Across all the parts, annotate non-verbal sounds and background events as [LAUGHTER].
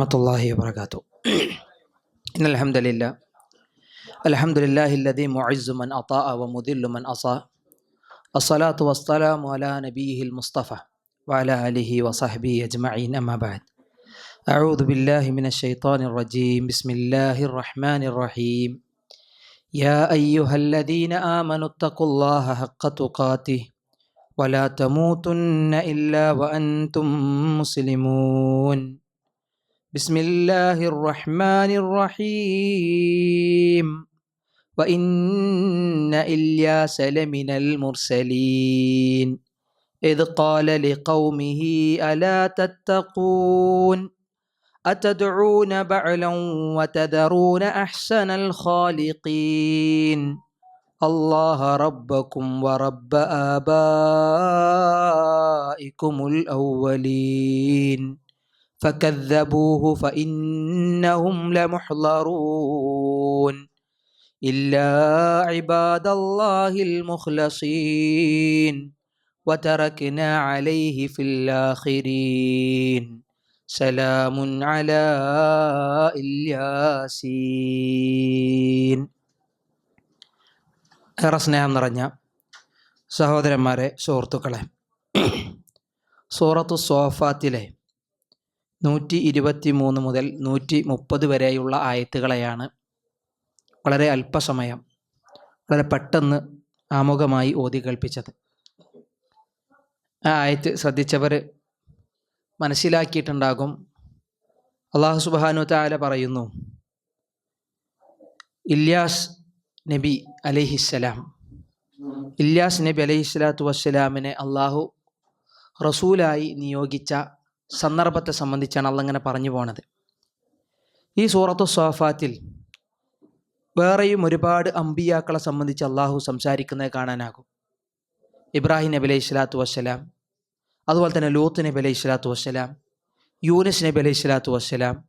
ورحمة الله وبركاته. [CLEARS THROAT] إن الحمد لله. الحمد لله الذي معز من أطاع ومذل من أصى الصلاة والسلام على نبيه المصطفى وعلى آله وصحبه أجمعين أما بعد. أعوذ بالله من الشيطان الرجيم. بسم الله الرحمن الرحيم. يا أيها الذين آمنوا اتقوا الله حق تقاته ولا تموتن إلا وأنتم مسلمون. بسم الله الرحمن الرحيم. وإن إلياس لمن المرسلين. إذ قال لقومه ألا تتقون؟ أتدعون بعلا وتذرون أحسن الخالقين؟ الله ربكم ورب آبائكم الأولين. فكذبوه فإنهم لمحضرون إلا عباد الله المخلصين وتركنا عليه في الآخرين سلام على الياسين ഏറെ സ്നേഹം നിറഞ്ഞ സഹോദരന്മാരെ സുഹൃത്തുക്കളെ [CLEARS THROAT] സൂറത്തു സോഫാത്തിലെ നൂറ്റി ഇരുപത്തി മൂന്ന് മുതൽ നൂറ്റി മുപ്പത് വരെയുള്ള ആയത്തുകളെയാണ് വളരെ അല്പസമയം വളരെ പെട്ടെന്ന് ആമുഖമായി ഓതി കേൾപ്പിച്ചത്. ആ ആയത്ത് ശ്രദ്ധിച്ചവർ മനസ്സിലാക്കിയിട്ടുണ്ടാകും. അള്ളാഹു സുബാനു താല പറയുന്നു ഇല്യാസ് നബി അലഹിസ്സലാം ഇല്യാസ് നബി അലഹിസ്സലാത്തു വസ്സലാമിനെ അള്ളാഹു റസൂലായി നിയോഗിച്ച സന്ദർഭത്തെ സംബന്ധിച്ചാണ് അള്ളങ്ങനെ പറഞ്ഞു പോണത്. ഈ സൂറത്തു സോഫാത്തിൽ വേറെയും ഒരുപാട് അമ്പിയാക്കളെ സംബന്ധിച്ച് അള്ളാഹു സംസാരിക്കുന്നത് കാണാനാകും. ഇബ്രാഹിം നബി അലൈഹി സ്വലാത്തു വസ്സലാം അതുപോലെ തന്നെ ലൂത്ത് നബി അലൈഹി സ്വലാത്തു വസ്സലാം യൂനിസ് നബി അലൈഹി സ്വലാത്തു വസ്സലാം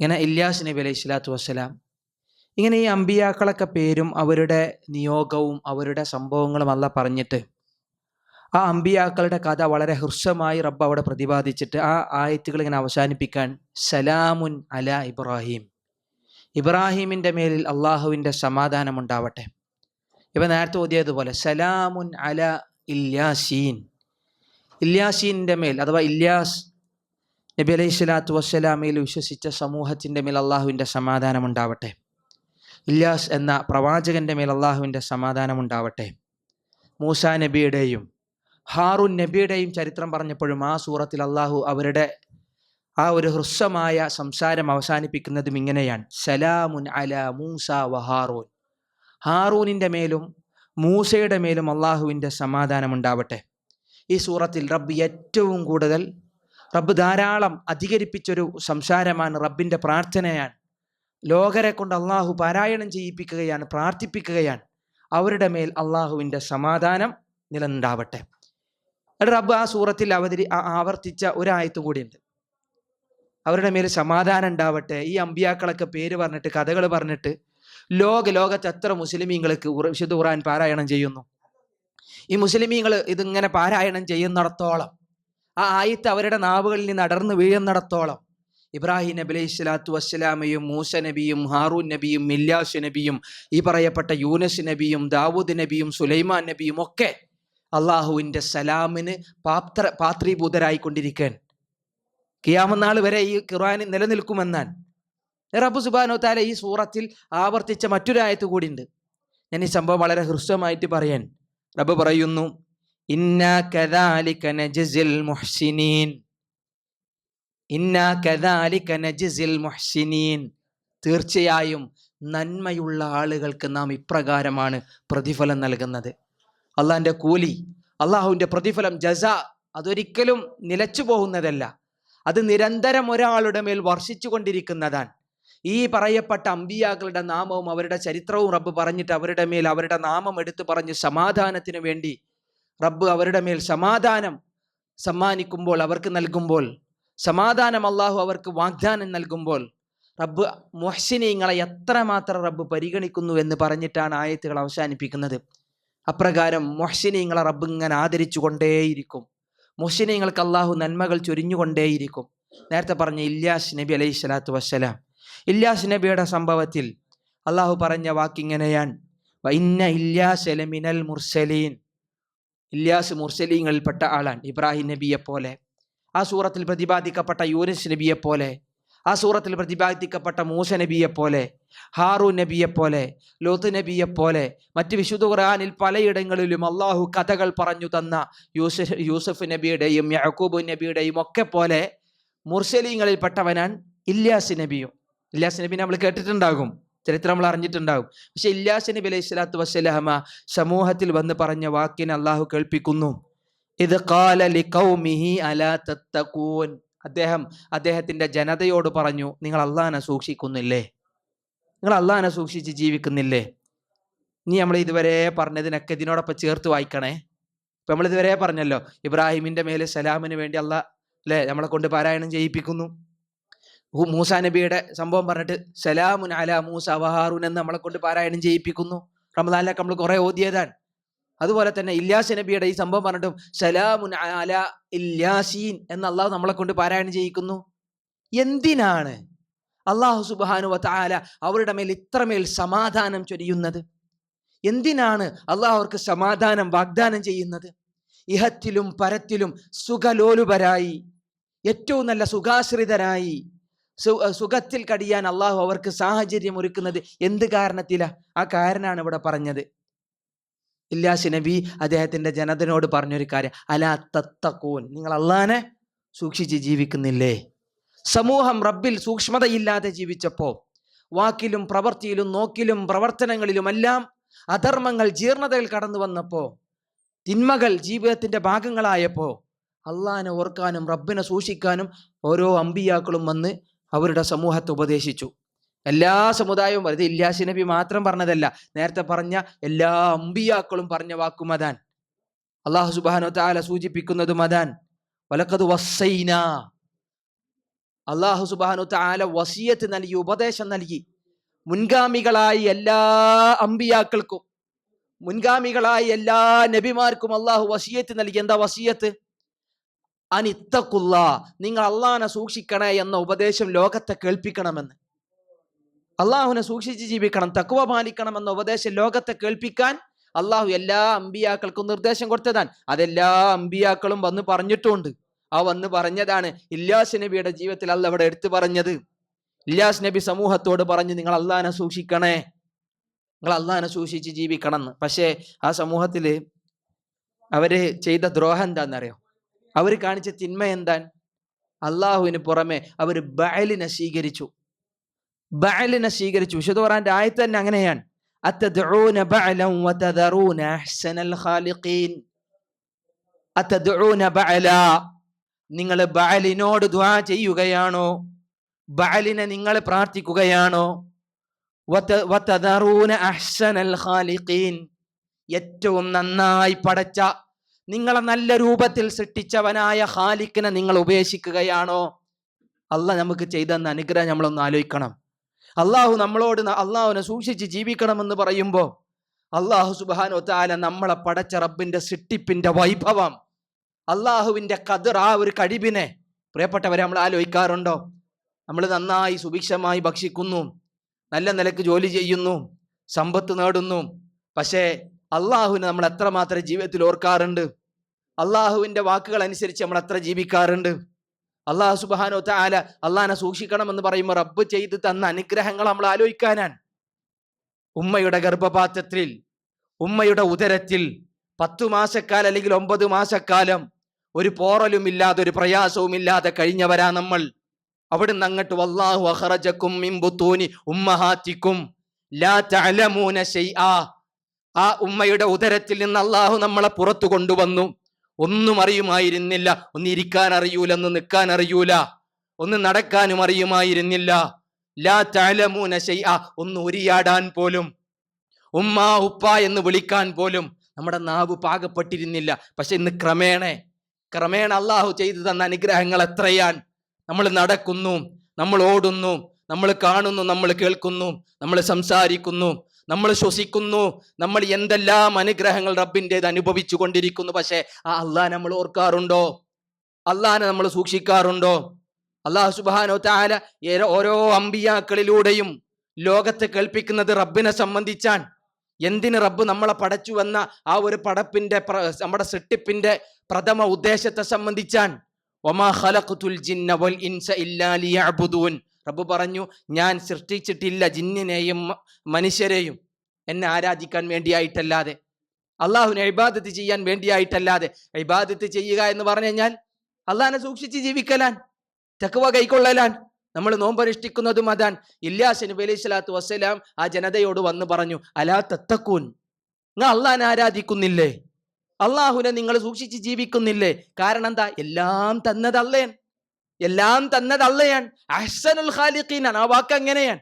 ഇങ്ങനെ ഇല്യാസ് നബി അലൈഹി സ്വലാത്തു വസ്സലാം. ഇങ്ങനെ ഈ അമ്പിയാക്കളൊക്കെ പേരും അവരുടെ നിയോഗവും അവരുടെ സംഭവങ്ങളും അല്ല പറഞ്ഞിട്ട് ആ അമ്പിയാക്കളുടെ കഥ വളരെ ഹൃസ്വമായി റബ്ബ് അവിടെ പ്രതിപാദിച്ചിട്ട് ആ ആയത്തുകൾ ഇങ്ങനെ അവസാനിപ്പിക്കാൻ സലാമുൻ അല ഇബ്രാഹിം. ഇബ്രാഹിമിന്റെ മേലിൽ അള്ളാഹുവിന്റെ സമാധാനം ഉണ്ടാവട്ടെ. ഇവ നേരത്തെ ഓതിയതുപോലെ സലാമുൻ അല ഇല്യാസീൻ. ഇല്യാസീന്റെ മേൽ അഥവാ ഇല്യാസ് നബി അലൈഹി സ്വലാത്തു വസ്സലാമയിൽ വിശ്വസിച്ച സമൂഹത്തിന്റെ മേൽ അള്ളാഹുവിന്റെ സമാധാനം ഉണ്ടാവട്ടെ. ഇല്യാസ് എന്ന പ്രവാചകന്റെ മേൽ അള്ളാഹുവിന്റെ സമാധാനം ഉണ്ടാവട്ടെ. മൂസ നബിയുടെയും ഹാറൂൻ നബിയുടെയും ചരിത്രം പറഞ്ഞപ്പോഴും ആ സൂറത്തിൽ അള്ളാഹു അവരുടെ ആ ഒരു ഹ്രസ്വമായ സംസാരം അവസാനിപ്പിക്കുന്നതും ഇങ്ങനെയാണ്. സലാമുൻ അല മൂസ വ ഹാറൂൻ. ഹാറൂനിന്റെ മേലും മൂസയുടെ മേലും അള്ളാഹുവിന്റെ സമാധാനം ഉണ്ടാവട്ടെ. ഈ സൂറത്തിൽ റബ്ബ് ഏറ്റവും കൂടുതൽ റബ്ബ് ധാരാളം അധികരിപ്പിച്ചൊരു സംസാരമാണ് റബ്ബിന്റെ പ്രാർത്ഥനയാണ്. ലോകരെ കൊണ്ട് അള്ളാഹു പാരായണം ചെയ്യിപ്പിക്കുകയാണ് പ്രാർത്ഥിപ്പിക്കുകയാണ്. അവരുടെ മേൽ അള്ളാഹുവിന്റെ സമാധാനം നിലനിണ്ടാവട്ടെ റബ്ബ് ആ സൂറത്തിൽ അവതരി ആവർത്തിച്ച ഒരായത്തും കൂടിയുണ്ട്. അവരുടെ മേൽ സമാധാനം ഉണ്ടാവട്ടെ. ഈ അമ്പിയാക്കളൊക്കെ പേര് പറഞ്ഞിട്ട് കഥകൾ പറഞ്ഞിട്ട് ലോക ലോകത്ത് എത്ര മുസ്ലിമീങ്ങൾക്ക് വിശുദ്ധ ഖുറാൻ പാരായണം ചെയ്യുന്നു. ഈ മുസ്ലിമീങ്ങൾ ഇതിങ്ങനെ പാരായണം ചെയ്യുന്നിടത്തോളം ആ ആയത്ത് അവരുടെ നാവുകളിൽ നിന്ന് അടർന്നു വീഴുന്നിടത്തോളം ഇബ്രാഹിം നബി അലൈഹി സ്വലാത്തു വസ്സലാമയും മൂസ നബിയും ഹാറൂൻ നബിയും മില്യാസ് നബിയും ഈ പറയപ്പെട്ട യൂനസ് നബിയും ദാവൂദ് നബിയും സുലൈമാൻ നബിയും ഒക്കെ അള്ളാഹുവിന്റെ സലാമിന് പാത്ര പാത്രീഭൂതരായിക്കൊണ്ടിരിക്കാൻ. കിയാമനാൾ വരെ ഈ ഖുർആൻ നിലനിൽക്കുമെന്നാൽ റബ്ബു സുബാനോ താല ഈ സൂറത്തിൽ ആവർത്തിച്ച മറ്റൊരായത്ത് കൂടിയുണ്ട്. ഞാൻ ഈ സംഭവം വളരെ ഹൃസ്വമായിട്ട് പറയാൻ. റബ്ബ് പറയുന്നു നജസിൽ മുഹ്സിനീൻ. നജസിൽ മുഹ്സിനീൻ. തീർച്ചയായും നന്മയുള്ള ആളുകൾക്ക് നാം ഇപ്രകാരമാണ് പ്രതിഫലം നൽകുന്നത്. അള്ളാഹിന്റെ കൂലി അള്ളാഹുവിന്റെ പ്രതിഫലം ജസ അതൊരിക്കലും നിലച്ചു പോകുന്നതല്ല. അത് നിരന്തരം ഒരാളുടെ മേൽ വർഷിച്ചു കൊണ്ടിരിക്കുന്നതാണ്. ഈ പറയപ്പെട്ട അമ്പിയാക്കളുടെ നാമവും അവരുടെ ചരിത്രവും റബ്ബ് പറഞ്ഞിട്ട് അവരുടെ മേൽ അവരുടെ നാമം എടുത്തു പറഞ്ഞ് സമാധാനത്തിന് വേണ്ടി റബ്ബ് അവരുടെ മേൽ സമാധാനം സമ്മാനിക്കുമ്പോൾ അവർക്ക് നൽകുമ്പോൾ സമാധാനം അള്ളാഹു അവർക്ക് വാഗ്ദാനം നൽകുമ്പോൾ റബ്ബ് മൊഹ്സിനീങ്ങളെ എത്രമാത്രം റബ്ബ് പരിഗണിക്കുന്നു എന്ന് പറഞ്ഞിട്ടാണ് ആയത്തുകൾ അവസാനിപ്പിക്കുന്നത്. അപ്രകാരം മൊഹ്സിനീങ്ങളെ റബ്ബ് ഇങ്ങനെ ആദരിച്ചു കൊണ്ടേയിരിക്കും മുഹ്സിനീങ്ങൾക്ക് അള്ളാഹു നന്മകൾ ചൊരിഞ്ഞുകൊണ്ടേയിരിക്കും. നേരത്തെ പറഞ്ഞ ഇല്യാസ് നബി അലൈഹി സ്വലാത്തു വസ്സലാം. ഇല്യാസ് നബിയുടെ സംഭവത്തിൽ അള്ളാഹു പറഞ്ഞ വാക്കിങ്ങനെയാണ് വൈന്ന ഇല്യാസ് എലമിനൽ മുർസലീൻ. ഇല്യാസ് മുർസലീങ്ങളിൽപ്പെട്ട ആളാണ് ഇബ്രാഹിം നബിയെ പോലെ ആ സൂറത്തിൽ പ്രതിപാദിക്കപ്പെട്ട യൂനിസ് നബിയെ പോലെ ആ സൂറത്തിൽ പ്രതിപാദിക്കപ്പെട്ട മൂസ നബിയെ പോലെ ഹാറു നബിയെപ്പോലെ പോലെ ലോത്ത് നബിയെപ്പോലെ പോലെ മറ്റ് വിശുദ്ധ ഖുർആനിൽ പലയിടങ്ങളിലും അള്ളാഹു കഥകൾ പറഞ്ഞു തന്ന യൂസഫ് യൂസഫ് നബിയുടെയും യഹക്കൂബ് നബിയുടെയും ഒക്കെ പോലെ മുർസലീങ്ങളിൽപ്പെട്ടവനാണ് ഇല്യാസ് നബിയും. ഇല്യാസ് നബി നമ്മൾ കേട്ടിട്ടുണ്ടാകും ചരിത്രം നമ്മൾ അറിഞ്ഞിട്ടുണ്ടാകും. പക്ഷെ ഇല്യാസ് നബി അലൈഹി സ്വലാത്തു വസ്സലാമ സമൂഹത്തിൽ വന്ന് പറഞ്ഞ വാക്കിനെ അള്ളാഹു കേൾപ്പിക്കുന്നു. ഇത് കാല ലിഖൗമിഹി അലാ തത്തഖൂൻ. അദ്ദേഹം അദ്ദേഹത്തിന്റെ ജനതയോട് പറഞ്ഞു നിങ്ങൾ അള്ളാഹനെ സൂക്ഷിക്കുന്നില്ലേ? നിങ്ങൾ അള്ളാഹനെ സൂക്ഷിച്ച് ജീവിക്കുന്നില്ലേ? നീ നമ്മൾ ഇതുവരെ പറഞ്ഞതിനൊക്കെ ഇതിനോടൊപ്പം ചേർത്ത് വായിക്കണേ. ഇപ്പം നമ്മൾ ഇതുവരെ പറഞ്ഞല്ലോ ഇബ്രാഹിമിന്റെ മേലെ സലാമിന് വേണ്ടി അല്ല അല്ലേ നമ്മളെ കൊണ്ട് പാരായണം ചെയ്യിപ്പിക്കുന്നു. മൂസ നബിയുടെ സംഭവം പറഞ്ഞിട്ട് സലാമുൻ അല മൂസ വഹാറൂൻ എന്ന് നമ്മളെ കൊണ്ട് പാരായണം ചെയ്യിപ്പിക്കുന്നു. റമദാനിലൊക്കെ നമ്മൾ കുറെ ഓതിയതാണ്. അതുപോലെ തന്നെ ഇല്യാസ് നബിയുടെ ഈ സംഭവം പറഞ്ഞിട്ടും സലാമുൻ അല ഇല്യാസീൻ എന്ന് അള്ളാഹു നമ്മളെ കൊണ്ട് പാരായണം ചെയ്യിക്കുന്നു. എന്തിനാണ്? അള്ളാഹു സുബാനു വത്താല അവരുടെ മേൽ ഇത്രമേൽ സമാധാനം ചൊരിയുന്നത്. എന്തിനാണ് അള്ളാഹു അവർക്ക് സമാധാനം വാഗ്ദാനം ചെയ്യുന്നത്? ഇഹത്തിലും പരത്തിലും സുഖലോലുപരായി ഏറ്റവും നല്ല സുഖാശ്രിതരായി സുഖത്തിൽ കടിയാൻ അള്ളാഹു അവർക്ക് സാഹചര്യം ഒരുക്കുന്നത് എന്ത് കാരണത്തിലാ? ആ കാരനാണ് ഇവിടെ പറഞ്ഞത്. ഇല്ലാസ് നബി അദ്ദേഹത്തിന്റെ ജനതനോട് പറഞ്ഞൊരു കാര്യം അല തത്തക്കൂൻ നിങ്ങൾ അള്ളാനെ സൂക്ഷിച്ച് ജീവിക്കുന്നില്ലേ? സമൂഹം റബ്ബിൽ സൂക്ഷ്മതയില്ലാതെ ജീവിച്ചപ്പോൾ വാക്കിലും പ്രവൃത്തിയിലും നോക്കിലും പ്രവർത്തനങ്ങളിലുമെല്ലാം അധർമ്മങ്ങൾ ജീർണതയിൽ കടന്നു വന്നപ്പോൾ തിന്മകൾ ജീവിതത്തിന്റെ ഭാഗങ്ങളായപ്പോൾ അള്ളാഹിനെ ഓർക്കാനും റബ്ബിനെ സൂക്ഷിക്കാനും ഓരോ അമ്പിയാക്കളും വന്ന് അവരുടെ സമൂഹത്തെ ഉപദേശിച്ചു. എല്ലാ സമുദായവും ഇത് ഇല്ലാസി നബി മാത്രം പറഞ്ഞതല്ല നേരത്തെ പറഞ്ഞ എല്ലാ അമ്പിയാക്കളും പറഞ്ഞ വാക്കും അതാൻ അള്ളാഹു സുബാനോ താല സൂചിപ്പിക്കുന്നതും അതാൻ വലക്കത് വസൈന അള്ളാഹു സുബാനു താല വസീയത്ത് നൽകി ഉപദേശം നൽകി. മുൻഗാമികളായി എല്ലാ അമ്പിയാക്കൾക്കും മുൻഗാമികളായി എല്ലാ നബിമാർക്കും അള്ളാഹു വസീയത്ത് നൽകി. എന്താ വസീയത്ത്? അനിത്തക്കുള്ള നിങ്ങൾ അള്ളാഹിനെ സൂക്ഷിക്കണേ എന്ന ഉപദേശം ലോകത്തെ കേൾപ്പിക്കണമെന്ന്. അള്ളാഹുവിനെ സൂക്ഷിച്ച് ജീവിക്കണം തക്കുവ പാലിക്കണം എന്ന ഉപദേശം ലോകത്തെ കേൾപ്പിക്കാൻ അള്ളാഹു എല്ലാ അമ്പിയാക്കൾക്കും നിർദ്ദേശം കൊടുത്തതാണ്. അതെല്ലാ അമ്പിയാക്കളും വന്ന് പറഞ്ഞിട്ടുമുണ്ട് ആ വന്ന് പറഞ്ഞതാണ് ഇല്ലാസ് നബിയുടെ ജീവിതത്തിൽ അല്ല അവിടെ എടുത്തു പറഞ്ഞത്. ഇല്ലാസ് നബി സമൂഹത്തോട് പറഞ്ഞു നിങ്ങൾ അള്ളഹാനെ സൂക്ഷിക്കണേ. നിങ്ങൾ അള്ളഹാനെ സൂക്ഷിച്ച് ജീവിക്കണം എന്ന്. പക്ഷേ ആ സമൂഹത്തിൽ അവർ ചെയ്ത ദ്രോഹം എന്താണെന്നറിയോ അവർ കാണിച്ച തിന്മ എന്താണ്? അള്ളാഹുവിന് പുറമെ അവർ ബയലിനെ സ്വീകരിച്ചു. ബഅലിനെ സ്വീകരിച്ചു. വിശുദ്ധ ഖുർആന്റെ ആയത്ത് തന്നെ അങ്ങനെയാണ്. അത്തദ്ഊന വതദറൂന അഹ്സനൽ ഖാലിഖീൻ. നിങ്ങൾ ബാലിനോട് ദ്വാ ചെയ്യുകയാണോ? ബാലിനെ നിങ്ങൾ പ്രാർത്ഥിക്കുകയാണോ? ഏറ്റവും നന്നായി പടച്ച നിങ്ങളെ നല്ല രൂപത്തിൽ സൃഷ്ടിച്ചവനായ ഖാലിക്കിനെ നിങ്ങൾ ഉപേക്ഷിക്കുകയാണോ? അല്ല നമുക്ക് ചെയ്തെന്ന അനുഗ്രഹം നമ്മളൊന്ന് ആലോചിക്കണം. അള്ളാഹു നമ്മളോട് അള്ളാഹുവിനെ സൂക്ഷിച്ച് ജീവിക്കണമെന്ന് പറയുമ്പോൾ അള്ളാഹു സുബാനോ താല നമ്മളെ പടച്ച റബ്ബിന്റെ സൃഷ്ടിപ്പിന്റെ വൈഭവം അള്ളാഹുവിന്റെ കതിർ ആ ഒരു കഴിവിനെ പ്രിയപ്പെട്ടവരെ നമ്മൾ ആലോചിക്കാറുണ്ടോ? നമ്മൾ നന്നായി സുഭിക്ഷമായി ഭക്ഷിക്കുന്നു. നല്ല നിലയ്ക്ക് ജോലി ചെയ്യുന്നു. സമ്പത്ത് നേടുന്നു. പക്ഷേ അള്ളാഹുവിനെ നമ്മൾ എത്രമാത്രം ജീവിതത്തിൽ ഓർക്കാറുണ്ട്? അള്ളാഹുവിന്റെ വാക്കുകൾ അനുസരിച്ച് നമ്മൾ എത്ര ജീവിക്കാറുണ്ട്? അള്ളാഹു സുബാനോ താല അള്ളാഹിനെ സൂക്ഷിക്കണമെന്ന് പറയുമ്പോൾ റബ്ബ് ചെയ്ത് തന്ന അനുഗ്രഹങ്ങൾ നമ്മൾ ആലോചിക്കാനാണ്. ഉമ്മയുടെ ഗർഭപാത്രത്തിൽ ഉമ്മയുടെ ഉദരത്തിൽ പത്തു മാസക്കാലം അല്ലെങ്കിൽ ഒമ്പത് മാസക്കാലം ഒരു പോറലും ഇല്ലാതെ ഒരു പ്രയാസവും ഇല്ലാതെ കഴിഞ്ഞവരാ നമ്മൾ. അവിടുന്ന് അങ്ങോട്ട് വല്ലാഹു അഹറജക്കും മിൻ ബുത്തൂനി ഉമ്മഹാത്തിക്കും. ലാ ശൈആ. ആ ഉമ്മയുടെ ഉദരത്തിൽ നിന്ന് അള്ളാഹു നമ്മളെ പുറത്തു കൊണ്ടുവന്നു. ഒന്നും അറിയുമായിരുന്നില്ല. ഒന്ന് ഇരിക്കാൻ അറിയൂല ഒന്ന് നിൽക്കാൻ അറിയൂല. ഒന്ന് നടക്കാനും അറിയുമായിരുന്നില്ല. ലാ തഅലമൂന ആ ഒന്ന് ഉരിയാടാൻ പോലും. ഉമ്മ ഉപ്പ എന്ന് വിളിക്കാൻ പോലും നമ്മുടെ നാവ് പാകപ്പെട്ടിരുന്നില്ല. പക്ഷെ ഇന്ന് ക്രമേണ ക്രമേണ അള്ളാഹു ചെയ്തു തന്ന അനുഗ്രഹങ്ങൾ എത്രയാൻ? നമ്മൾ നടക്കുന്നു നമ്മൾ ഓടുന്നു നമ്മൾ കാണുന്നു നമ്മൾ കേൾക്കുന്നു നമ്മൾ സംസാരിക്കുന്നു നമ്മൾ ശ്വസിക്കുന്നു നമ്മൾ എന്തെല്ലാം അനുഗ്രഹങ്ങൾ റബ്ബിന്റെത് അനുഭവിച്ചു കൊണ്ടിരിക്കുന്നു. പക്ഷേ ആ അള്ളാഹ് നമ്മൾ ഓർക്കാറുണ്ടോ? അള്ളാഹിനെ നമ്മൾ സൂക്ഷിക്കാറുണ്ടോ? അള്ളാഹു സുബാനോ താല ഓരോ അമ്പിയാക്കളിലൂടെയും ലോകത്തെ കേൾപ്പിക്കുന്നത് റബ്ബിനെ സംബന്ധിച്ചാണ്. എന്തിന് റബ്ബ് നമ്മളെ പടച്ചു വന്ന ആ ഒരു പടപ്പിന്റെ നമ്മുടെ സൃഷ്ടിപ്പിന്റെ പ്രഥമ ഉദ്ദേശത്തെ സംബന്ധിച്ചാൻ ഒമാ ജിന്ന വൽ ഇൻസ ഇല്ലാ റബ്ബ് പറഞ്ഞു ഞാൻ സൃഷ്ടിച്ചിട്ടില്ല ജിന്നിനെയും മനുഷ്യരെയും. എന്നെ ആരാധിക്കാൻ വേണ്ടിയായിട്ടല്ലാതെ. അള്ളാഹുവിനെ ഇബാദത്ത് ചെയ്യാൻ വേണ്ടിയായിട്ടല്ലാതെ. ഇബാദത്ത് ചെയ്യുക എന്ന് പറഞ്ഞു കഴിഞ്ഞാൽ അള്ളാഹിനെ സൂക്ഷിച്ച് ജീവിക്കലാൻ തെക്കുവ കൈക്കൊള്ളലാൻ നമ്മൾ നോമ്പനുഷ്ഠിക്കുന്നതും മതാൻ ഇല്ലാസ് നബി അലൈഹി സ്വലാത്തു വസ്സലാം ആ ജനതയോട് വന്ന് പറഞ്ഞു അലാ തത്തക്കൂൻ നിങ്ങൾ അള്ളാഹിനെ ആരാധിക്കുന്നില്ലേ? അള്ളാഹുനെ നിങ്ങൾ സൂക്ഷിച്ച് ജീവിക്കുന്നില്ലേ? കാരണം എന്താ? എല്ലാം തന്നതല്ലേ എല്ലാം തന്നത് അള്ളയാൻ അഹ്സനുൽ ഖാലിഖീനാണ് ആ വാക്ക് അങ്ങനെയാണ്.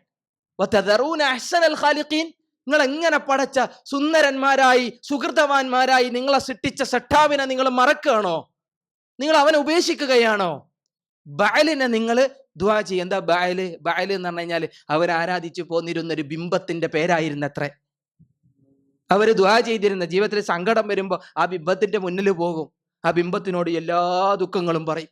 അഹ്സനൽ ഖാലിഖീൻ നിങ്ങൾ എങ്ങനെ പടച്ച സുന്ദരന്മാരായി സുഹൃതവാന്മാരായി നിങ്ങളെ സൃഷ്ടിച്ച സട്ടാവിനെ നിങ്ങൾ മറക്കുകയാണോ? നിങ്ങൾ അവനെ ഉപേക്ഷിക്കുകയാണോ? ബയലിനെ നിങ്ങൾ ദുവാ ചെയ്യും. എന്താ ബായൽ? ബായൽ എന്ന് പറഞ്ഞു കഴിഞ്ഞാൽ അവർ ആരാധിച്ചു പോന്നിരുന്ന ഒരു ബിംബത്തിന്റെ പേരായിരുന്നത്രേ. അവർ ദുവാ ചെയ്തിരുന്ന ജീവിതത്തിൽ സങ്കടം വരുമ്പോൾ ആ ബിംബത്തിന്റെ മുന്നിൽ പോകും. ആ ബിംബത്തിനോട് എല്ലാ ദുഃഖങ്ങളും പറയും.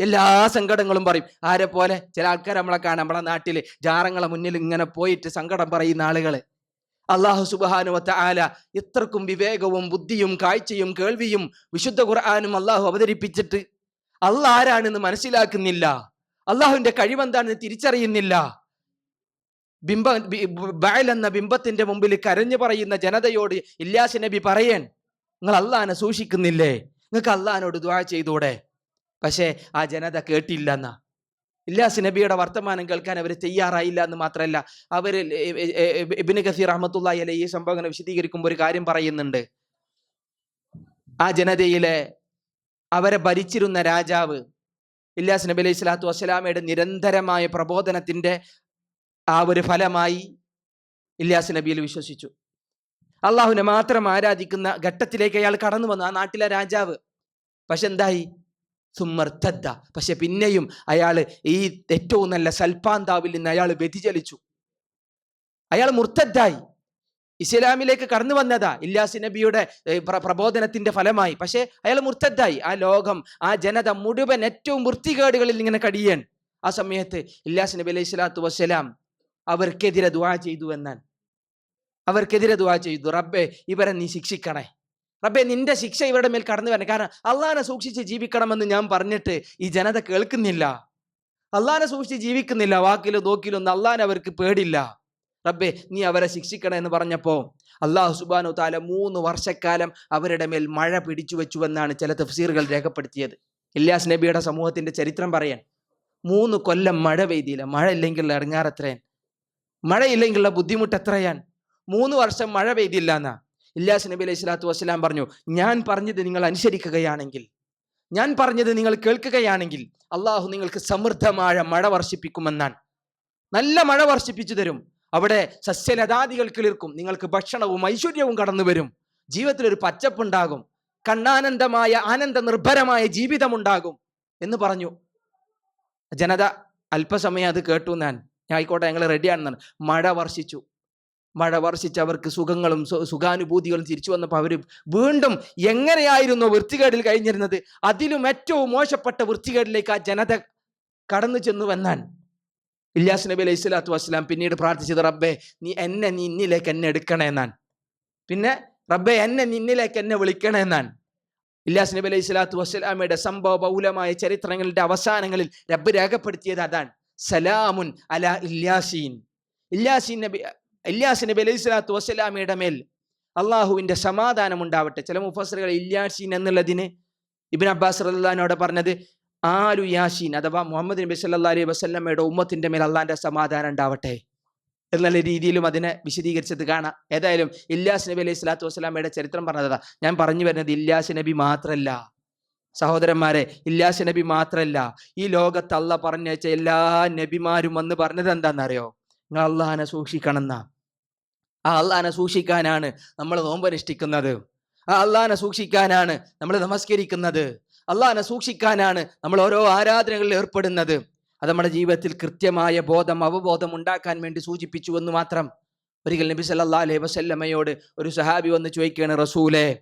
എല്ലാ സങ്കടങ്ങളും പറയും. ആരെ പോലെ? ചില ആൾക്കാർ നമ്മളെ കാണാം. നമ്മളെ നാട്ടിൽ ജാറങ്ങളെ മുന്നിൽ ഇങ്ങനെ പോയിട്ട് സങ്കടം പറയുന്ന ആളുകൾ. അള്ളാഹു സുബാനുവത്ത ആല ഇത്രക്കും വിവേകവും ബുദ്ധിയും കാഴ്ചയും കേൾവിയും വിശുദ്ധ ഖുർആാനും അള്ളാഹു അവതരിപ്പിച്ചിട്ട് അള്ളാഹ് ആരാണെന്ന് മനസ്സിലാക്കുന്നില്ല. അള്ളാഹുവിന്റെ കഴിവെന്താണെന്ന് തിരിച്ചറിയുന്നില്ല. ബിംബ ബയൽ എന്ന ബിംബത്തിന്റെ മുമ്പിൽ കരഞ്ഞു പറയുന്ന ജനതയോട് ഇല്ലാസ് നബി പറയേൻ നിങ്ങൾ അള്ളഹാനെ സൂക്ഷിക്കുന്നില്ലേ? നിങ്ങൾക്ക് അള്ളഹാനോട് ദ്വാ ചെയ്തൂടെ? പക്ഷേ ആ ജനത കേട്ടില്ല എന്നാ ഇല്ലാസ് നബിയുടെ വർത്തമാനം കേൾക്കാൻ അവർ തയ്യാറായില്ല എന്ന് മാത്രമല്ല അവർ ഇബിന് ഖസീർ അഹമ്മത്തുള്ള അല്ലെ ഈ സംഭവം വിശദീകരിക്കുമ്പോൾ ഒരു കാര്യം പറയുന്നുണ്ട്. ആ ജനതയിലെ അവരെ ഭരിച്ചിരുന്ന രാജാവ് ഇല്ലാസ് നബി അലൈഹി സ്വലാത്തു വസ്സലാമയുടെ നിരന്തരമായ പ്രബോധനത്തിന്റെ ആ ഒരു ഫലമായി ഇല്ലാസ് നബിയിൽ വിശ്വസിച്ചു. അള്ളാഹുവിനെ മാത്രം ആരാധിക്കുന്ന ഘട്ടത്തിലേക്ക് അയാൾ കടന്നു വന്നു. ആ നാട്ടിലെ രാജാവ്. പക്ഷെ എന്തായി? സുമർത്തദ്ദ. പക്ഷെ പിന്നെയും അയാൾ ഈ ഏറ്റവും നല്ല സൽപാന്താവിൽ നിന്ന് അയാൾ വ്യതിചലിച്ചു. അയാൾ മുർത്തദ്ദായി. ഇസ്ലാമിലേക്ക് കടന്നു വന്നതാ. ഇല്ലാസ് നബിയുടെ പ്രബോധനത്തിന്റെ ഫലമായി. പക്ഷേ അയാൾ മുർത്തദ്ദായി. ആ ലോകം ആ ജനത മുഴുവൻ ഏറ്റവും വൃത്തികേടുകളിൽ ഇങ്ങനെ കടിയൻ. ആ സമയത്ത് ഇല്ലാസ് നബി അലൈഹി സ്വലാത്തു വസ്സലാം അവർക്കെതിരെ ദുവാ ചെയ്തു എന്നാൽ. അവർക്കെതിരെ ദുവാ ചെയ്തു. റബ്ബെ ഇവരെ നീ ശിക്ഷിക്കണേ. റബ്ബെ നിന്റെ ശിക്ഷ ഇവരുടെ മേൽ കടന്നു വരണം. കാരണം അള്ളാഹിനെ സൂക്ഷിച്ച് ജീവിക്കണമെന്ന് ഞാൻ പറഞ്ഞിട്ട് ഈ ജനത കേൾക്കുന്നില്ല. അള്ളാഹിനെ സൂക്ഷിച്ച് ജീവിക്കുന്നില്ല. വാക്കിലോ നോക്കിലും ഒന്നും അള്ളാഹിനെ അവർക്ക് പേടില്ല. റബ്ബെ നീ അവരെ ശിക്ഷിക്കണേ എന്ന് പറഞ്ഞപ്പോൾ അള്ളാഹു സുബാനു താല മൂന്ന് വർഷക്കാലം അവരുടെ മേൽ മഴ പിടിച്ചു വെച്ചുവെന്നാണ് ചില തഫ്സീറുകൾ രേഖപ്പെടുത്തിയത്. ഇല്യാസ് നബിയുടെ സമൂഹത്തിന്റെ ചരിത്രം പറയാൻ മൂന്ന് കൊല്ലം മഴ പെയ്തില്ല. മഴ ഇല്ലെങ്കിൽ ഇറങ്ങാറത്രയാൻ മഴയില്ലെങ്കിലുള്ള ബുദ്ധിമുട്ട് എത്രയാൻ മൂന്ന് വർഷം മഴ പെയ്തില്ല എന്നാ. ഇല്ലാസ് നബി അലൈഹി സ്വലാത്തു വസ്സലാം പറഞ്ഞു ഞാൻ പറഞ്ഞത് നിങ്ങൾ അനുസരിക്കുകയാണെങ്കിൽ ഞാൻ പറഞ്ഞത് നിങ്ങൾ കേൾക്കുകയാണെങ്കിൽ അള്ളാഹു നിങ്ങൾക്ക് സമൃദ്ധമായ മഴ വർഷിപ്പിക്കുമെന്നാണ്. നല്ല മഴ വർഷിപ്പിച്ചു തരും. അവിടെ സസ്യലതാദികൾ കിളിർക്കും നിങ്ങൾക്ക് ഭക്ഷണവും ഐശ്വര്യവും കടന്നു വരും. ജീവിതത്തിൽ ഒരു പച്ചപ്പുണ്ടാകും. കണ്ണാനന്ദമായ ആനന്ദ നിർഭരമായ ജീവിതമുണ്ടാകും എന്ന് പറഞ്ഞു. ജനത അല്പസമയം അത് കേട്ടു ഞാൻ. ആയിക്കോട്ടെ ഞങ്ങൾ റെഡിയാണെന്നാണ് മഴ വർഷിച്ചു. മഴ വർഷിച്ച് അവർക്ക് സുഖങ്ങളും സുഖാനുഭൂതികളും തിരിച്ചു വന്നപ്പോൾ അവർ വീണ്ടും എങ്ങനെയായിരുന്നു വൃത്തികേടിൽ കഴിഞ്ഞിരുന്നത്? അതിലും ഏറ്റവും മോശപ്പെട്ട വൃത്തികേടിലേക്ക് ആ ജനത കടന്നു ചെന്നു ഇല്ലാസ് നബി അലൈഹി സ്വലാത്തു വസ്സലാം പിന്നീട് പ്രാർത്ഥിച്ചത് റബ്ബെ നീ എന്നെ നിന്നിലേക്ക് എന്നെ എടുക്കണേ എന്നാൻ പിന്നെ റബ്ബെ എന്നെ നിന്നിലേക്ക് എന്നെ വിളിക്കണേ എന്നാൻ ഇല്ലാസ് നബി അലൈഹി സ്വലാത്തു വസ്സലാമയുടെ സംഭവ ബഹുലമായ ചരിത്രങ്ങളുടെ അവസാനങ്ങളിൽ റബ്ബ് രേഖപ്പെടുത്തിയത് അതാണ്. സലാമുൻ അല ഇല്യാസീൻ ഇല്യാസീൻ നബി ഇല്യാസ് നബി അലൈഹി സ്വലാത്തു വസ്സലാമയുടെ മേൽ അള്ളാഹുവിന്റെ സമാധാനം ഉണ്ടാവട്ടെ. ചില മുഫസറുകൾ ഇല്യാസീൻ എന്നുള്ളതിന് ഇബിൻ അബ്ബാസ് റല്ലാനോട് പറഞ്ഞത് ആലു യാസീൻ അഥവാ മുഹമ്മദ് നബി സല്ലാ അലൈഹി വസ്ലമയുടെ ഉമ്മത്തിന്റെ മേൽ അള്ളാന്റെ സമാധാനം ഉണ്ടാവട്ടെ? എന്നുള്ള രീതിയിലും അതിനെ വിശദീകരിച്ചത് കാണാം. ഏതായാലും ഇല്ലാസ് നബി അലൈഹി സ്വലാത്തു വസ്സലാമയുടെ ചരിത്രം പറഞ്ഞതാ. ഞാൻ പറഞ്ഞു വരുന്നത് ഇല്ലാസ് നബി മാത്രല്ല. സഹോദരന്മാരെ ഇല്ലാസ് നബി മാത്രല്ല. ഈ ലോകത്ത് അല്ല പറഞ്ഞയച്ച എല്ലാ നബിമാരും വന്ന് പറഞ്ഞത് എന്താണെന്നറിയോ നിങ്ങൾ അള്ളഹാനെ സൂക്ഷിക്കണമെന്നാ. ആ അള്ളഹാനെ സൂക്ഷിക്കാനാണ് നമ്മൾ നോമ്പനുഷ്ഠിക്കുന്നത്. ആ അള്ളഹാനെ സൂക്ഷിക്കാനാണ് നമ്മൾ നമസ്കരിക്കുന്നത്. അള്ളാഹാനെ സൂക്ഷിക്കാനാണ് നമ്മൾ ഓരോ ആരാധനകളിൽ ഏർപ്പെടുന്നത്. അത് നമ്മുടെ ജീവിതത്തിൽ കൃത്യമായ ബോധം അവബോധം ഉണ്ടാക്കാൻ വേണ്ടി സൂചിപ്പിച്ചു എന്ന് മാത്രം ഒരിക്കൽ നബി സല്ലാ അലൈഹി വസല്ലമയോട് ഒരു സഹാബി വന്ന് ചോദിക്കുകയാണ് റസൂലെ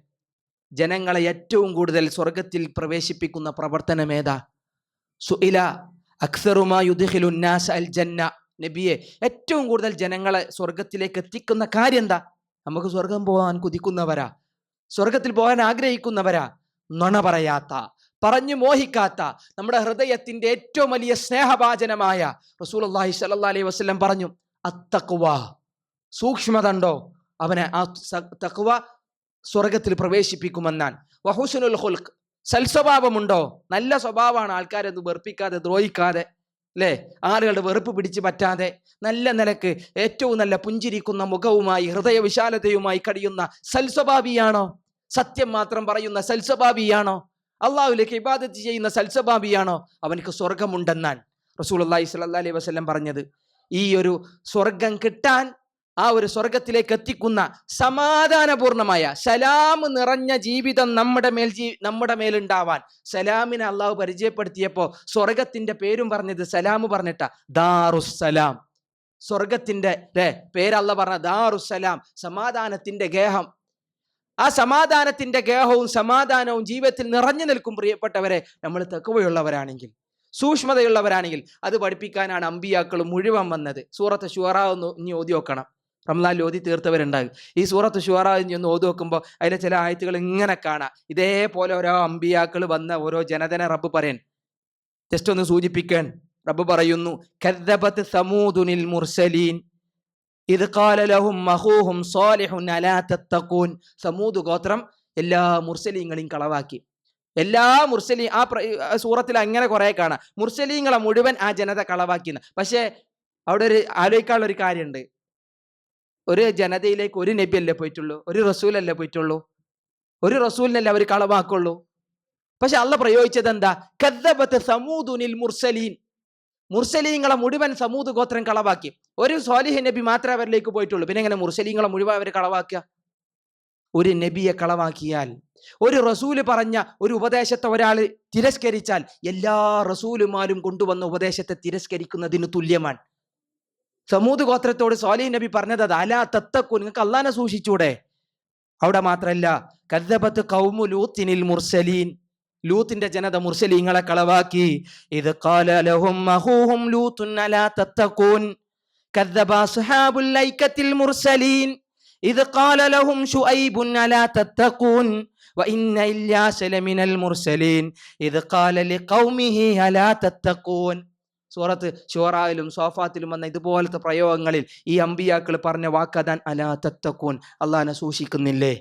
ജനങ്ങളെ ഏറ്റവും കൂടുതൽ സ്വർഗത്തിൽ പ്രവേശിപ്പിക്കുന്ന പ്രവർത്തനം ഏതാ? സുഇല അക്സറുമാ യുദ്ഹിലുന്നാസ് അൽ ജന്ന. നബിയെ ഏറ്റവും കൂടുതൽ ജനങ്ങളെ സ്വർഗത്തിലേക്ക് എത്തിക്കുന്ന കാര്യം എന്താ? നമുക്ക് സ്വർഗം പോകാൻ കുതിക്കുന്നവരാ സ്വർഗത്തിൽ പോകാൻ ആഗ്രഹിക്കുന്നവരാ നുണ പറയാത്ത. പറഞ്ഞു മോഹിക്കാത്ത നമ്മുടെ ഹൃദയത്തിന്റെ ഏറ്റവും വലിയ സ്നേഹഭാചനമായ റസൂൽ അള്ളാഹി സല്ലാ അലൈഹി വസ്ലം പറഞ്ഞു അത്തക്കുവ സൂക്ഷ്മത ഉണ്ടോ? അവനെ ആ തക്കുവ സ്വർഗത്തിൽ പ്രവേശിപ്പിക്കുമെന്നാൻ വഹുസുനുൽ ഹുൽക്ക് സൽസ്വഭാവമുണ്ടോ? നല്ല സ്വഭാവമാണ് ആൾക്കാരെ ഒന്ന് വെറുപ്പിക്കാതെ ദ്രോഹിക്കാതെ അല്ലേ ആളുകളുടെ വെറുപ്പ് പിടിച്ചു പറ്റാതെ നല്ല നിലയ്ക്ക് ഏറ്റവും നല്ല പുഞ്ചിരിക്കുന്ന മുഖവുമായി ഹൃദയവിശാലതയുമായി കഴിയുന്ന സൽസ്വഭാവിയാണോ? സത്യം മാത്രം പറയുന്ന സൽസ്വഭാവിയാണോ? അള്ളാഹുലേക്ക് ഇബാദത്ത് ചെയ്യുന്ന സൽസബാബിയാണോ അവനക്ക് സ്വർഗമുണ്ടെന്നാൻ റസൂൽ അള്ളാഹി സ്വല്ലാ അലൈഹി വസ്ലം പറഞ്ഞത്. ഈ ഒരു സ്വർഗം കിട്ടാൻ ആ ഒരു സ്വർഗത്തിലേക്ക് എത്തിക്കുന്ന സമാധാനപൂർണമായ സലാം നിറഞ്ഞ ജീവിതം നമ്മുടെ മേൽ ജീ നമ്മുടെ മേലുണ്ടാവാൻ സലാമിനെ അള്ളാഹു പരിചയപ്പെടുത്തിയപ്പോൾ സ്വർഗത്തിന്റെ പേരും പറഞ്ഞത് സലാം പറഞ്ഞിട്ട ദാറുസലാം സ്വർഗത്തിന്റെ ല്ലേ പേരല്ല പറഞ്ഞ ദാറുസലാം സമാധാനത്തിന്റെ ഗേഹം ആ സമാധാനത്തിന്റെ ഗേഹവും സമാധാനവും ജീവിതത്തിൽ നിറഞ്ഞു നിൽക്കും പ്രിയപ്പെട്ടവരെ നമ്മൾ തെക്കുവയുള്ളവരാണെങ്കിൽ സൂക്ഷ്മതയുള്ളവരാണെങ്കിൽ അത് പഠിപ്പിക്കാനാണ് അമ്പിയാക്കൾ മുഴുവൻ വന്നത്. സൂറത്ത് ഷുവറ ഒന്ന് ഇനി ഓതി നോക്കണം. റംലാൻ ഓതി തീർത്തവരുണ്ടാകും. ഈ സൂറത്ത് ഷുവറ ഒന്ന് ഓതി നോക്കുമ്പോൾ അതിലെ ചില ആയത്തുകൾ ഇങ്ങനെ കാണാം. ഇതേപോലെ ഓരോ അമ്പിയാക്കൾ വന്ന ഓരോ ജനതനെ റബ്ബ് പറയാൻ. ജസ്റ്റ് ഒന്ന് സൂചിപ്പിക്കാൻ. റബ്ബ് പറയുന്നു സമൂദുനിൽ മുർസലീൻ. ഇത് കാലലഹും മഹൂഹും സ്വാലിഹുൻ അലാത്തക്കൂൻ സമൂത് ഗോത്രം എല്ലാ മുർസലീങ്ങളെയും കളവാക്കി. എല്ലാ മുർസലീ ആ സൂറത്തിൽ അങ്ങനെ കുറെ കാണാം. മുർസലീങ്ങളെ മുഴുവൻ ആ ജനത കളവാക്കിയെന്ന് പക്ഷേ അവിടെ ഒരു ആലോചിക്കാനുള്ള ഒരു കാര്യമുണ്ട്. ഒരു ജനതയിലേക്ക് ഒരു നബി അല്ലേ പോയിട്ടുള്ളൂ? ഒരു റസൂലല്ലേ പോയിട്ടുള്ളൂ? ഒരു റസൂലിനല്ലേ അവർ കളവാക്കുള്ളൂ? പക്ഷെ അള്ള പ്രയോഗിച്ചത് എന്താ കദ്ദബത്ത് സമൂദുനിൽ മുർസലീൻ മുർസലീങ്ങളെ മുഴുവൻ സമൂത് ഗോത്രം കളവാക്കി. ഒരു സ്വാലിഹ് നബി മാത്രം അവരിലേക്ക് പോയിട്ടുള്ളൂ. പിന്നെ എങ്ങനെ മുർസലീങ്ങളെ മുഴുവൻ അവർ കളവാക്കുക? ഒരു നബിയെ കളവാക്കിയാൽ ഒരു റസൂൽ പറഞ്ഞ ഒരു ഉപദേശത്തെ ഒരാൾ തിരസ്കരിച്ചാൽ എല്ലാ റസൂലുമാരും കൊണ്ടുവന്ന ഉപദേശത്തെ തിരസ്കരിക്കുന്നതിന് തുല്യമാണ്. സമൂത് ഗോത്രത്തോട് സ്വാലിഹ് നബി പറഞ്ഞത് അലാ തത്തക്കു നിങ്ങൾക്ക് അള്ളാനെ സൂക്ഷിച്ചൂടെ? അവിടെ മാത്രമല്ല കദ്ദബത്ത് കൗമുലൂത്തിനിൽ മുർസലീൻ ലൂത്തിന്റെ ജനത മുർസലീങ്ങളെ കളവാക്കി ഇത് قال لهم أخوهم لوط ألا تتقون كذب أصحاب الأيكة المرسلين إذ قال لهم شؤيب ألا تتقون وإن إلياس لمن المرسلين إذ قال لقومه ألا تتقون സൂറത്ത് ഷുറായിലും സോഫാത്തിലും വന്ന ഇതുപോലത്തെ പ്രയോഗങ്ങളിൽ ഈ അമ്പിയാക്കൾ പറഞ്ഞ വാക്കതാൻ അലാ തത്തക്കൂൻ അള്ളാഹിനെ സൂക്ഷിക്കുന്നില്ലേ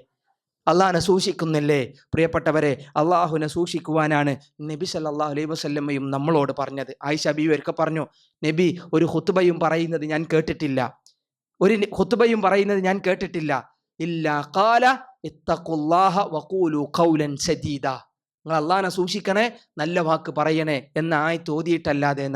അള്ളാഹിനെ സൂക്ഷിക്കുന്നില്ലേ? പ്രിയപ്പെട്ടവരെ അള്ളാഹുവിനെ സൂക്ഷിക്കുവാനാണ് നബി സല്ലല്ലാഹു അലൈഹി വസ്ല്ലമ്മയും നമ്മളോട് പറഞ്ഞത്. ആയിഷ ബി ഒരിക്കൽ പറഞ്ഞു നബി ഒരു ഹുത്തുബയും പറയുന്നത് ഞാൻ കേട്ടിട്ടില്ല. ഒരു ഹുത്തുബയും പറയുന്നത് ഞാൻ കേട്ടിട്ടില്ല. ഇല്ല കാല ഇത്തഖുല്ലാഹ വഖൂലു ഖൗലൻ സദീദ. നിങ്ങൾ അള്ളാഹിനെ സൂക്ഷിക്കണേ നല്ല വാക്ക് പറയണേ എന്ന ആയി തോതിയിട്ടല്ലാതെ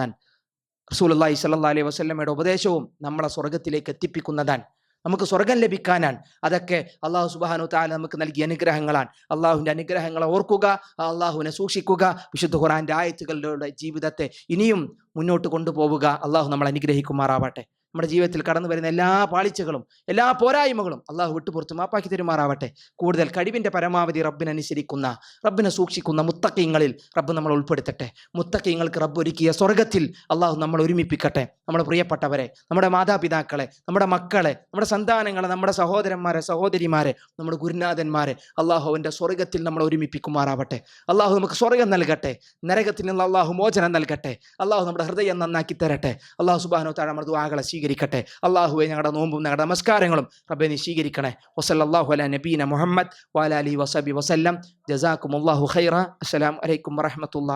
റസൂൽ അള്ളാഹി സല്ലാ അലൈഹി വസ്ല്ലമ്മയുടെ ഉപദേശവും നമ്മളെ സ്വർഗത്തിലേക്ക് എത്തിപ്പിക്കുന്നതാണ്. നമുക്ക് സ്വർഗം ലഭിക്കാനാണ്. അതൊക്കെ അള്ളാഹു സുബാനു താല നമുക്ക് നൽകിയ അനുഗ്രഹങ്ങളാണ്. അള്ളാഹുവിന്റെ അനുഗ്രഹങ്ങളെ ഓർക്കുക അള്ളാഹുവിനെ സൂക്ഷിക്കുക വിശുദ്ധ ഖുറാന്റെ ആയത്തുകളുടെ ജീവിതത്തെ ഇനിയും മുന്നോട്ട് കൊണ്ടുപോവുക. അള്ളാഹു നമ്മൾ അനുഗ്രഹിക്കുമാറാവട്ടെ. നമ്മുടെ ജീവിതത്തിൽ കടന്നു വരുന്ന എല്ലാ പാളിച്ചകളും എല്ലാ പോരായ്മകളും അള്ളാഹു വിട്ടുപുറത്ത് മാപ്പാക്കി തരുമാറാവട്ടെ. കൂടുതൽ കഴിവിന്റെ പരമാവധി റബ്ബിനനുസരിക്കുന്ന റബ്ബിനെ സൂക്ഷിക്കുന്ന മുത്തക്കീങ്ങളിൽ റബ്ബ് നമ്മൾ ഉൾപ്പെടുത്തട്ടെ. മുത്തക്കീങ്ങൾക്ക് റബ്ബ് ഒരുക്കിയ സ്വർഗത്തിൽ അള്ളാഹു നമ്മൾ ഒരുമിപ്പിക്കട്ടെ. നമ്മുടെ പ്രിയപ്പെട്ടവരെ നമ്മുടെ മാതാപിതാക്കളെ നമ്മുടെ മക്കളെ നമ്മുടെ സന്താനങ്ങളെ നമ്മുടെ സഹോദരന്മാരെ സഹോദരിമാരെ നമ്മുടെ ഗുരുനാഥന്മാരെ അള്ളാഹു അവന്റെ സ്വർഗത്തിൽ നമ്മൾ ഒരുമിപ്പിക്കുമാറാവട്ടെ. അള്ളാഹു നമുക്ക് സ്വർഗം നൽകട്ടെ. നരകത്തിൽ നിന്ന് അള്ളാഹു മോചനം നൽകട്ടെ. അള്ളാഹു നമ്മുടെ ഹൃദയം നന്നാക്കി തരട്ടെ. അള്ളാഹു സുബാനോ താഴെ നമ്മുടെ ദുആകളെ സ്വീകരിക്കട്ടെ അള്ളാഹുവെ ഞങ്ങളുടെ നോമ്പും ഞങ്ങളുടെ നമസ്കാരങ്ങളും റബ്ബെ നീ സ്വീകരിക്കണേ വസല്ലാഹു അല നബീന മുഹമ്മദ് വാലാലി വസബി വസല്ലം ജസാക്കും അള്ളാഹു ഖൈറ. അസ്സലാം വലൈക്കും വറഹമത്തുള്ള